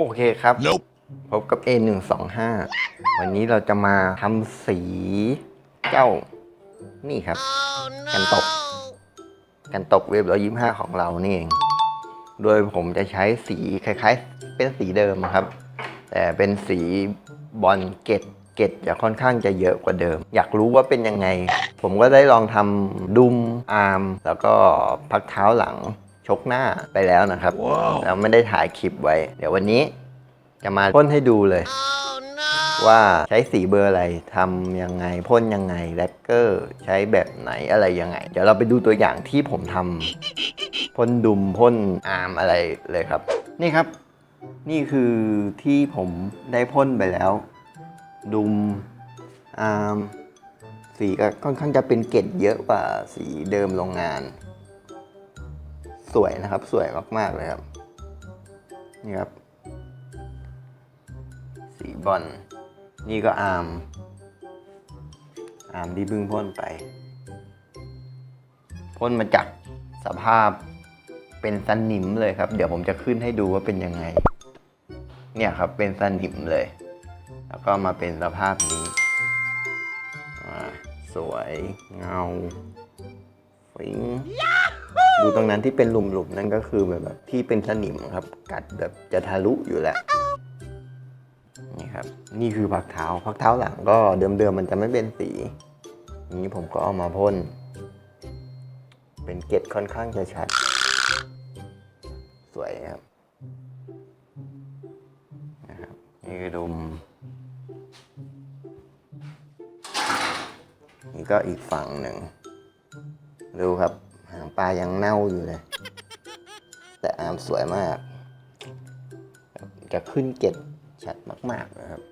โอเคครับ Nope. พบกับ A125 วันนี้เราจะมาทำสีเจ้า นี่ครับกันตก กันตกเวฟร้อยยี่ห้าของเรานี่เอง โดยผมจะใช้สีคล้ายๆ เป็นสีเดิมครับ แต่เป็นสีบอลเกตเกตจะค่อนข้างจะเยอะกว่าเดิม อยากรู้ว่าเป็นยังไง ผมก็ได้ลองทำดุมอาร์ม แล้วก็พักเท้าหลัง ชกหน้าไปแล้วนะครับว้าวแล้วไม่ได้ถ่ายคลิปไว้ เดี๋ยววันนี้จะมาพ่นให้ดูเลยว่าใช้สีเบอร์อะไรทำยังไงพ่นยังไงแลกเกอร์ใช้แบบไหนอะไรยังไง เดี๋ยวเราไปดูตัวอย่างที่ผมทำพ่นดุมพ่นอาร์มอะไรเลยครับ นี่ครับ นี่คือที่ผมได้พ่นไปแล้ว ดุมอาร์มสีก็ค่อนข้างจะเป็นเกล็ดเยอะกว่าสีเดิมโรงงาน สวยนะครับ สวยมากๆเลยครับ นี่ครับ สีบอลนี่ก็อาร์ม อาร์มที่เพิ่งพ่นไป พ่นมาจากสภาพเป็นสนิมเลยครับ เดี๋ยวผมจะขึ้นให้ดูว่าเป็นยังไง เนี่ยครับเป็นสนิมเลย แล้วก็มาเป็นสภาพนี้สวยเงาฟิง ดูตรงนั้นที่เป็นหลุมๆนั่นก็คือแบบที่เป็นสนิมครับ กัดแบบจะทะลุอยู่แล้วนี่ครับนี่คือพักเท้าพักเท้าหลังก็เดิมๆมันจะไม่เป็นสีนี้ผมก็เอามาพ่นเป็นเกล็ดค่อนข้างจะชัด สวยครับนะครับนี่คือดุมนี่ก็อีกฝั่งหนึ่งดูครับ ปลายังเน่าอยู่เลย แต่อาร์มสวยมาก จะขึ้นเกล็ดชัดมาก ๆ นะครับ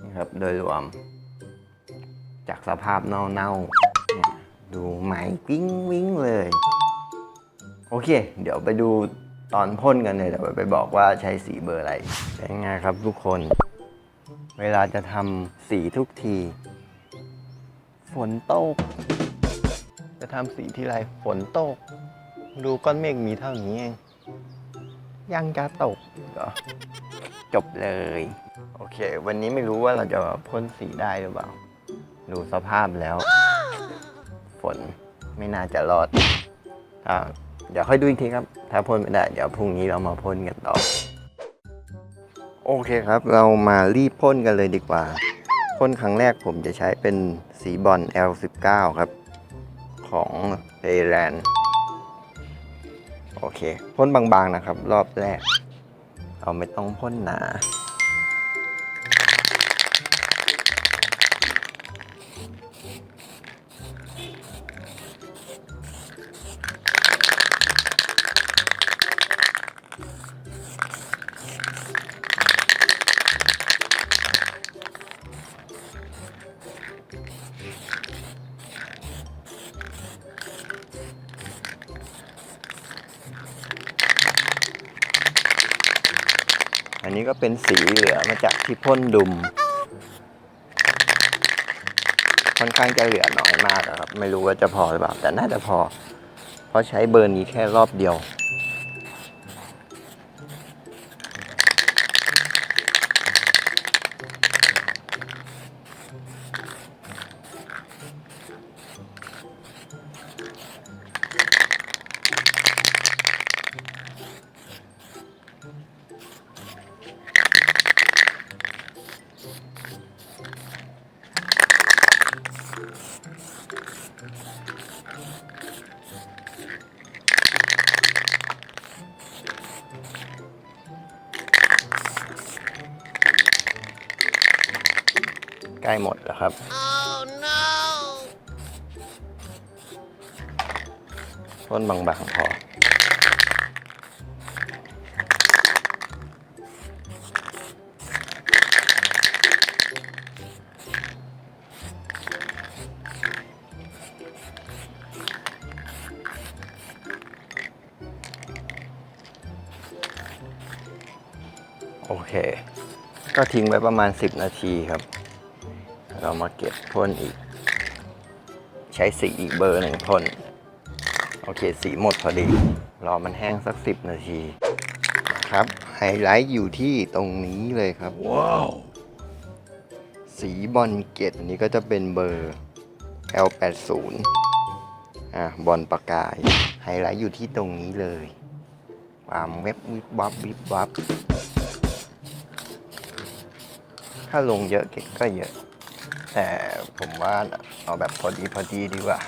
นี่ครับโดยรวม จากสภาพเน่าๆเนี่ยดูไหมวิ่งวิ่งเลย โอเค เดี๋ยวไปดูตอนพ่นกันเลยเดี๋ยวไปบอกว่าใช้สีเบอร์อะไร เป็นไงครับทุกคน เวลาจะทำสีทุกที ฝนตก จะทำสีที่ไรฝนตก ดูก้อนเมฆมีเท่านี้เอง ยังจะตกเหรอจบเลย โอเค วันนี้ไม่รู้ว่าเราจะพ่นสีได้หรือเปล่า ดูสภาพแล้ว ฝนไม่น่าจะรอดอ่าเดี๋ยวค่อยดูอีกทีครับ ถ้าพ่นไม่ได้ เดี๋ยวพรุ่งนี้เรามาพ่นกันต่อ โอเคครับ เรามารีบพ่นกันเลยดีกว่า พ่นครั้งแรกผมจะใช้เป็นสีบอล L19 ครับ ของเอแ a n โอเคพ่นบางๆนะครับ รอบแรก เราไม่ต้องพ่นหนา ก็เป็นสีเหลือมาจากที่พ่นดุม ค่อนข้างจะเหลือน้อยมากอะครับ ไม่รู้ว่าจะพอหรือเปล่า แต่น่าจะพอ เพราะใช้เบอร์นี้แค่รอบเดียว ล้หมดแล้วครับพ่นบางๆพอโอเค ก็ทิ้งไว้ประมาณ 10 นาทีครับ เรามาเก็บพ่นอีก ใช้สีอีกเบอร์หนึ่งพ่นโอเค สีหมดพอดี รอมันแห้งสัก10นาทีครับ ไฮไลท์อยู่ที่ตรงนี้เลยครับ ว้าว สีบอลเกตนี้ก็จะเป็นเบอร์ L80 อะ บอลประกาย ไฮไลท์อยู่ที่ตรงนี้เลยความเว็บวิบวับวิบวับ ถ้าลงเยอะเกตก็เยอะ แต่ผมว่าเอาแบบพอดีพอดีดีกว่า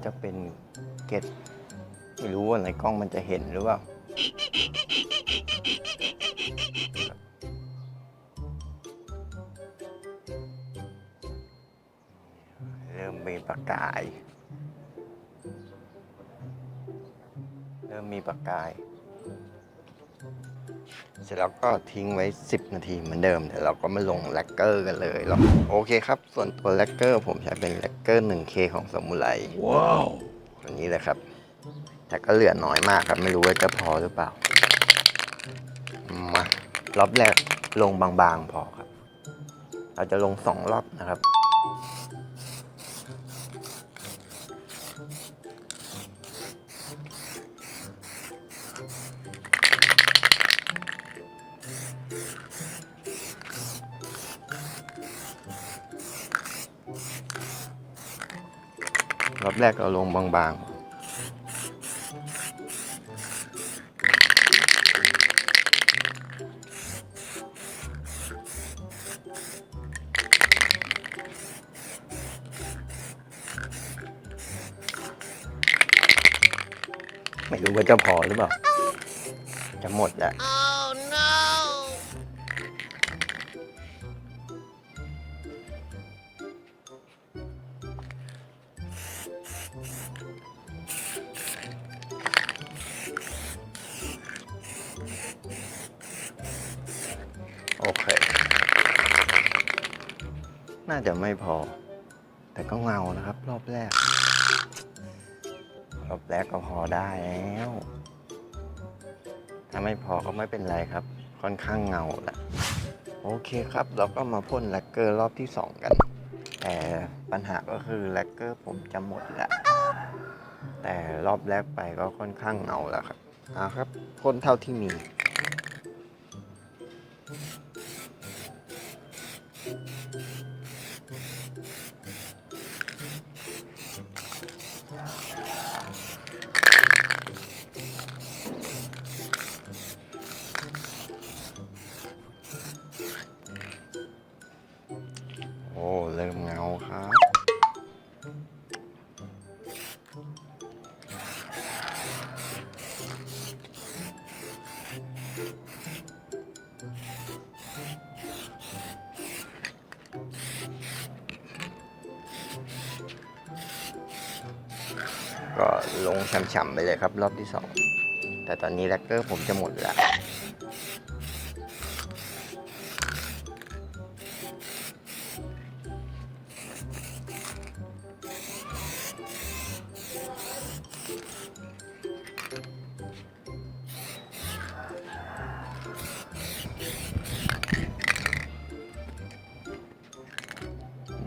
ก็จะเป็นเกล็ดไม่รู้ว่าในกล้องมันจะเห็นหรือเปล่าเริ่มมีประกาย เริ่มมีประกาย เสร็จแล้วก็ทิ้งไว้ 10 นาทีเหมือนเดิมเดี๋ยวเราก็มาลงแลกเกอร์กันเลยหรอกโอเคครับ ส่วนตัวแลกเกอร์ผมใช้เป็นแลกเกอร์ 1K ของสมุไรว้าวคนนี้เลยครับ แต่ก็เหลือน้อยมากครับไม่รู้ว่าจะพอหรือเปล่า มารอบแรกลงบางๆพอครับ เราจะลงสองรอบนะครับ อบแรกเราลงบางๆไม่รู้ว่าจะพอหรือเปล่า จะหมดแล้ว โอเค น่าจะไม่พอ แต่ก็เงานะครับ รอบแรก รอบแรกก็พอได้แล้ว ถ้าไม่พอก็ไม่เป็นไรครับ ค่อนข้างเงาแหละ โอเคครับ เราก็มาพ่นแลกเกอร์รอบที่2กัน แต่ปัญหาก็คือแลกเกอร์ผมจะหมดแล้วแต่รอบแรกไปก็ค่อนข้างเงาแล้วครับเอาครับพ่นเท่าที่มี ก็ลงฉ่ำๆไปเลยครับรอบที่สองแต่ตอนนี้แลกเกอร์ผมจะหมดแล้ว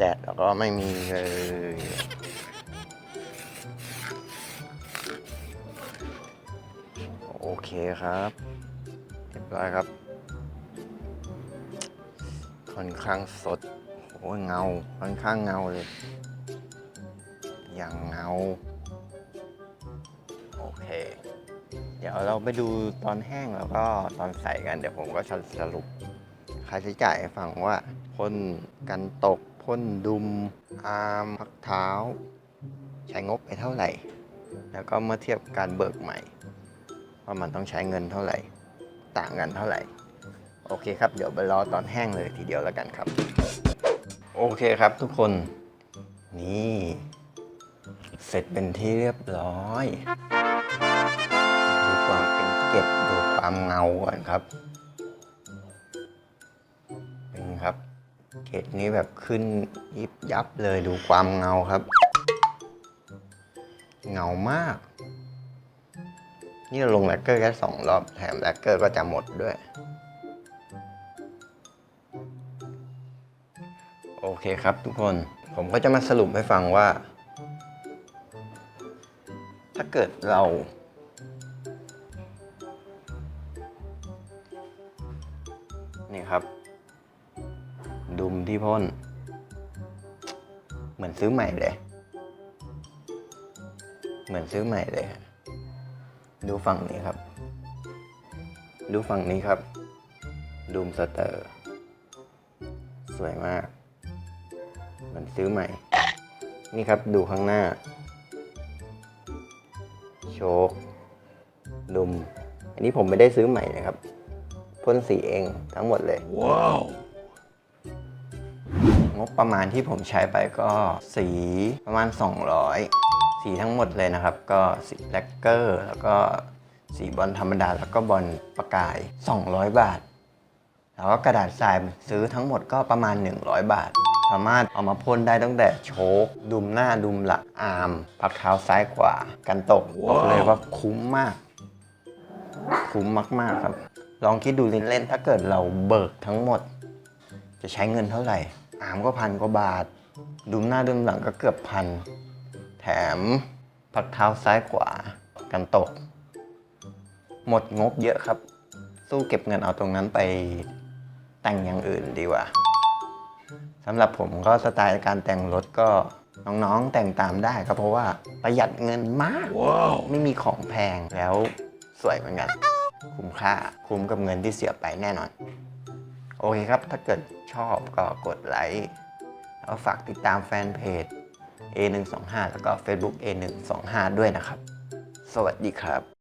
แดดแล้วก็ไม่มีเลยโอเคครับเรียบร้อยครับ ค่อนข้างสดโอ้ยเงาค่อนข้างเงาเลย อย่างเงา โอเค เดี๋ยวเราไปดูตอนแห้งแล้วก็ตอนใส่กัน เดี๋ยวผมก็จะสรุปค่าใช้จ่ายให้ฟังว่าพ่นกันตก พ่นดุมอาร์มพักเท้า ใช้งบไปเท่าไหร่ แล้วก็เมื่อเทียบการเบิกใหม่ ว่ามันต้องใช้เงินเท่าไหร่ ต่างกันเท่าไหร่ โอเคครับ เดี๋ยวไปรอตอนแห้งเลยทีเดียวแล้วกันครับ โอเคครับทุกคนนี่ เสร็จเป็นที่เรียบร้อย ดูความเป็นเกล็ดดูความเงาก่อนครับ เกล็ดนี้แบบขึ้นยิบยับเลยดูความเงาครับ เงามาก นี่เราลงแลกเกอร์แค่สองรอบแถมแลกเกอร์ก็จะหมดด้วย โอเคครับทุกคนผมก็จะมาสรุปให้ฟังว่า ถ้าเกิดเรา ที่พ่น เหมือนซื้อใหม่เลย เหมือนซื้อใหม่เลยฮะดูฝั่งนี้ครับ ดูฝั่งนี้ครับ ดูมสเตอร์ สวยมาก เหมือนซื้อใหม่ นี่ครับดูข้างหน้า โชคดุม อันนี้ผมไม่ได้ซื้อใหม่นะครับพ่นสีเองทั้งหมดเลย ว้าว งบประมาณที่ผมใช้ไปก็สีประมาณ 200 สีทั้งหมดเลยนะครับ ก็สีแลกเกอร์ แล้วก็สีบอลธรรมดา แล้วก็บอลประกาย 200 บาท แล้วก็กระดาษทรายซื้อทั้งหมดก็ประมาณ 100 บาท สามารถเอามาพ่นได้ตั้งแต่โชคดุมหน้าดุมหลังอาร์มพักเท้าซ้ายขวากันตกบอกเลยว่าคุ้มมาก คุ้มมากๆครับ ลองคิดดูเล่นๆถ้าเกิดเราเบิกทั้งหมด จะใช้เงินเท่าไหร่ อามก็พันกว่าบาท ดุมหน้าดุมหลังก็เกือบพัน แถมพักเท้าซ้ายขวากันตก หมดงบเยอะครับ สู้เก็บเงินเอาตรงนั้นไปแต่งอย่างอื่นดีกว่าสำหรับผมก็สไตล์การแต่งรถก็น้องๆแต่งตามได้ครับเพราะว่าประหยัดเงินมากว้าวไม่มีของแพงแล้วสวยเหมือนกัน คุ้มค่าคุ้มกับเงินที่เสียไปแน่นอน โอเคครับ ถ้าเกิดชอบก็กดไลค์แล้วฝากติดตามแฟนเพจ A125 แล้วก็ Facebook A125 ด้วยนะครับ สวัสดีครับ